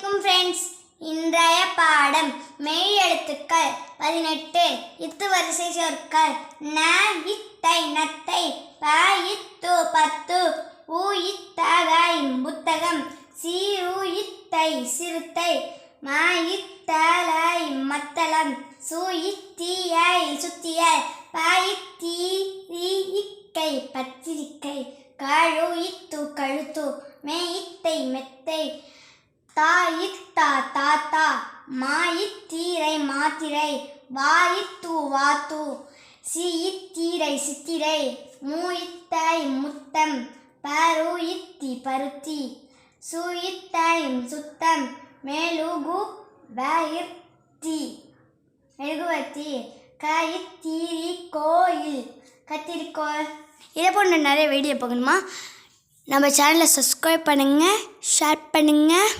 வணக்கம் ஃப்ரெண்ட்ஸ் இன்றைய பாடம் மெய் எழுத்துக்கள் பதினெட்டு. இத்து வரிசை சொற்கள் ந இத்தை நத்தை ப இத்து பத்து உ இத்தகாய் புத்தகம். சி உ இத்தை சிறுத்தை ம இத்தலாய் மத்தளம். சு இத்தியை சுத்திய ப இத்தி இக்கை பத்திரிக்கை கழு இத்து கழுத்து மே இத்தை மெத்தை. தாயித்தா தாத்தா தீரை மாத்திரை வாயி தூ வா தூ வாத்து தீரை சித்திரை மூயித்தாய் முத்தம் பருயித்தி பருத்தி சுயித்தாய் சுத்தம் மேலுகு வயிர்த்தி மெழுகுவர்த்தி கயித்தீரி கோயில் கத்திரிக்கோள். இதை போன்ற நிறைய வீடியோ பார்க்கணுமா? நம்ம சேனலை சப்ஸ்கிரைப் பண்ணுங்கள் ஷேர் பண்ணுங்கள்